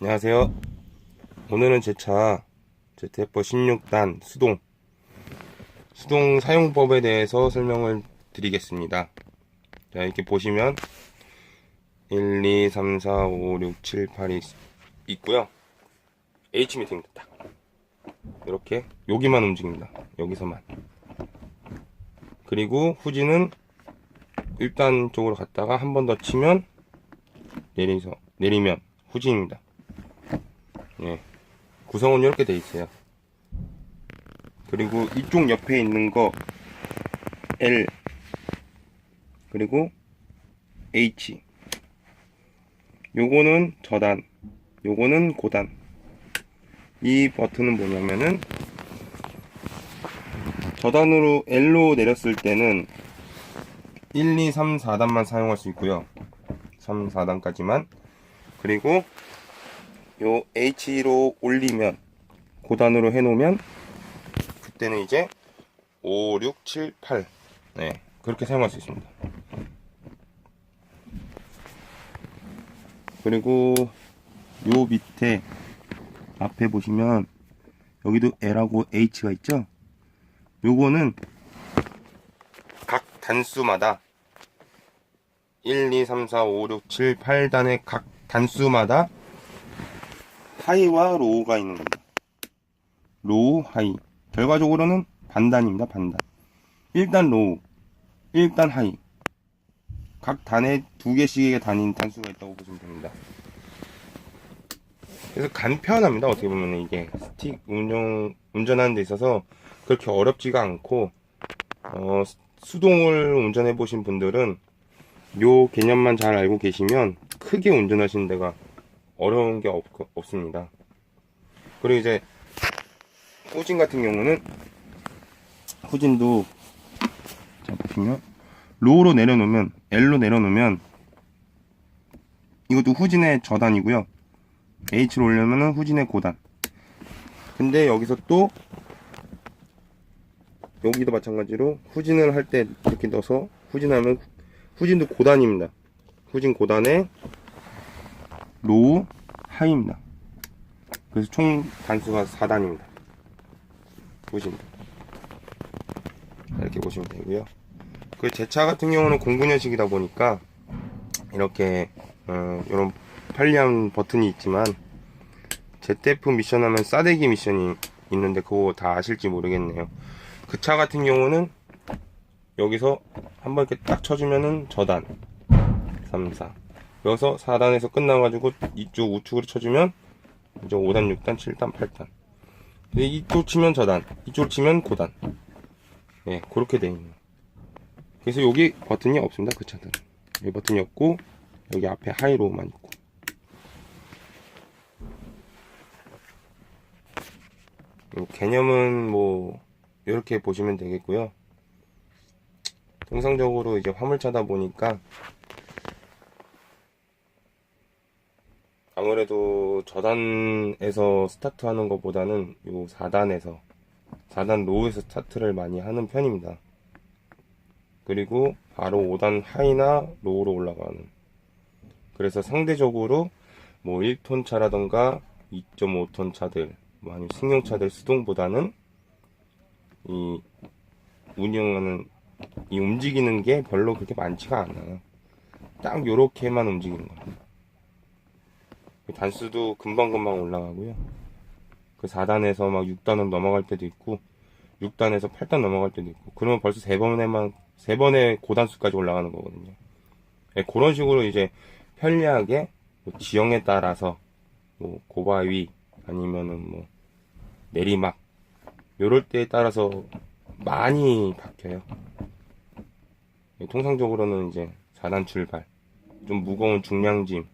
안녕하세요. 오늘은 제 차 ZF 16단 수동 수동 사용법에 대해서 설명을 드리겠습니다. 자, 이렇게 보시면 1, 2, 3, 4, 5, 6, 7, 8이 있고요. H 미팅입니다. 딱. 이렇게 여기만 움직입니다. 여기서만. 그리고 후진은 1단 쪽으로 갔다가 한 번 더 치면 내리서 내리면 후진입니다. 예. 구성은 이렇게 돼 있어요. 그리고 이쪽 옆에 있는 거 L 그리고 H 요거는 저단 요거는 고단 이 버튼은 뭐냐면은 저단으로 L로 내렸을 때는 1, 2, 3, 4단만 사용할 수 있고요 3, 4단까지만 그리고 요 H로 올리면 고단으로 해놓으면 그때는 이제 5, 6, 7, 8 네, 그렇게 사용할 수 있습니다. 그리고 요 밑에 앞에 보시면 여기도 L하고 H가 있죠? 요거는 각 단수마다 1, 2, 3, 4, 5, 6, 7, 8단의 각 단수마다 하이와 로우가 있는 겁니다. 로우, 하이. 결과적으로는 반단입니다, 반단. 1단 로우, 1단 하이. 각 단에 두 개씩의 단인 단수가 있다고 보시면 됩니다. 그래서 간편합니다, 어떻게 보면 이게. 스틱 운영, 운전하는 데 있어서 그렇게 어렵지가 않고, 어, 수동을 운전해 보신 분들은 요 개념만 잘 알고 계시면 크게 운전하시는 데가 어려운 게 없, 없습니다. 그리고 이제 후진 같은 경우는 후진도 자 보시면 로우로 내려놓으면 L로 내려놓으면 이것도 후진의 저단이고요. H로 올려면은 후진의 고단. 근데 여기서 또 여기도 마찬가지로 후진을 할 때 이렇게 넣어서 후진하면 후진도 고단입니다. 후진 고단에 로우, 하이입니다. 그래서 총 단수가 4단입니다. 보시면 이렇게 보시면 되고요. 그 제 차 같은 경우는 09년식이다 보니까 이렇게 어, 이런 편리한 버튼이 있지만 ZF 미션 하면 싸대기 미션이 있는데 그거 다 아실지 모르겠네요. 그 차 같은 경우는 여기서 한번 이렇게 딱 쳐주면은 저단 3, 4 여기서 4단에서 끝나가지고 이쪽 우측으로 쳐주면 이제 5단, 6단, 7단, 8단. 근데 이쪽 치면 저단 이쪽 치면 고단. 예, 그렇게 돼 있는 그래서 여기 버튼이 없습니다 그 차들은. 여기 버튼이 없고 여기 앞에 하이로만 있고. 음, 개념은 뭐 이렇게 보시면 되겠고요. 통상적으로 이제 화물차다 보니까 아무래도 저단에서 스타트하는 것보다는 요 4단에서 4단 로우에서 스타트를 많이 하는 편입니다. 그리고 바로 5단 하이나 로우로 올라가는 그래서 상대적으로 뭐 1톤 차라던가 2.5톤 차들 뭐 아니면 승용차들 수동보다는 이 운영하는 이 움직이는 게 별로 그렇게 많지가 않아요. 딱 요렇게만 움직이는 거예요. 단수도 금방금방 올라가고요. 그 4단에서 막 6단은 넘어갈 때도 있고, 6단에서 8단 넘어갈 때도 있고, 그러면 벌써 세 번에만, 세 번에 고단수까지 올라가는 거거든요. 네, 그런 식으로 이제 편리하게 뭐 지형에 따라서 뭐 고바위 아니면은 뭐 내리막 요럴 때에 따라서 많이 바뀌어요. 네, 통상적으로는 이제 4단 출발, 좀 무거운 중량짐,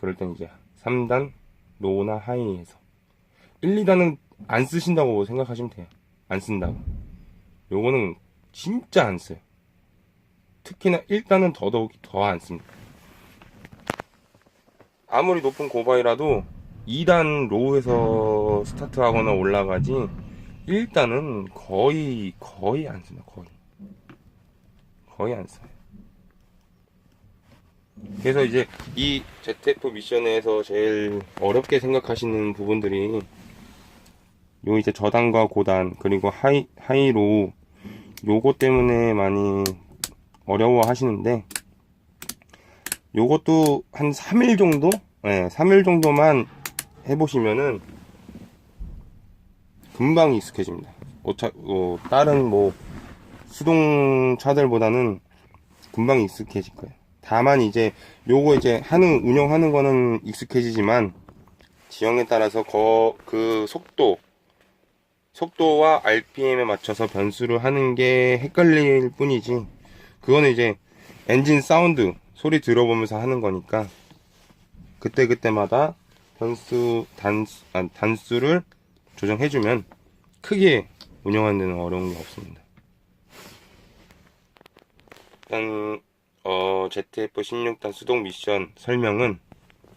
그럴 땐 이제 3단 로우나 하이에서 1, 2단은 안 쓰신다고 생각하시면 돼요. 안 쓴다고. 요거는 진짜 안 써요. 특히나 1단은 더더욱 더 안 씁니다. 아무리 높은 고바이라도 2단 로우에서 스타트하거나 올라가지 1단은 거의 거의 안 씁니다. 거의 거의 안 써요. 그래서 이제 이 ZF 미션에서 제일 어렵게 생각하시는 부분들이 요 이제 저단과 고단 그리고 하이 하이로 요거 때문에 많이 어려워 하시는데 요것도 한 3일 정도? 네, 3일 정도만 해보시면은 금방 익숙해집니다. 어차, 어, 다른 뭐 수동 차들보다는 금방 익숙해질 거예요. 다만 이제 요거 이제 하는 운영하는 거는 익숙해지지만 지형에 따라서 거, 그 속도 속도와 RPM에 맞춰서 변수를 하는 게 헷갈릴 뿐이지 그거는 이제 엔진 사운드 소리 들어보면서 하는 거니까 그때 그때마다 변수 단수 아, 단수를 조정해주면 크게 운영하는 데는 어려운 게 없습니다. 일단 어, ZF 16단 수동 미션 설명은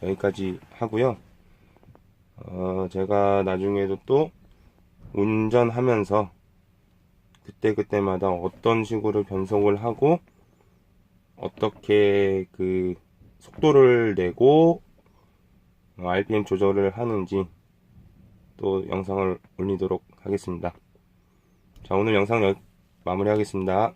여기까지 하고요. 어, 제가 나중에도 또 운전하면서 그때그때마다 어떤 식으로 변속을 하고 어떻게 그 속도를 내고 어, RPM 조절을 하는지 또 영상을 올리도록 하겠습니다. 자, 오늘 영상 마무리하겠습니다.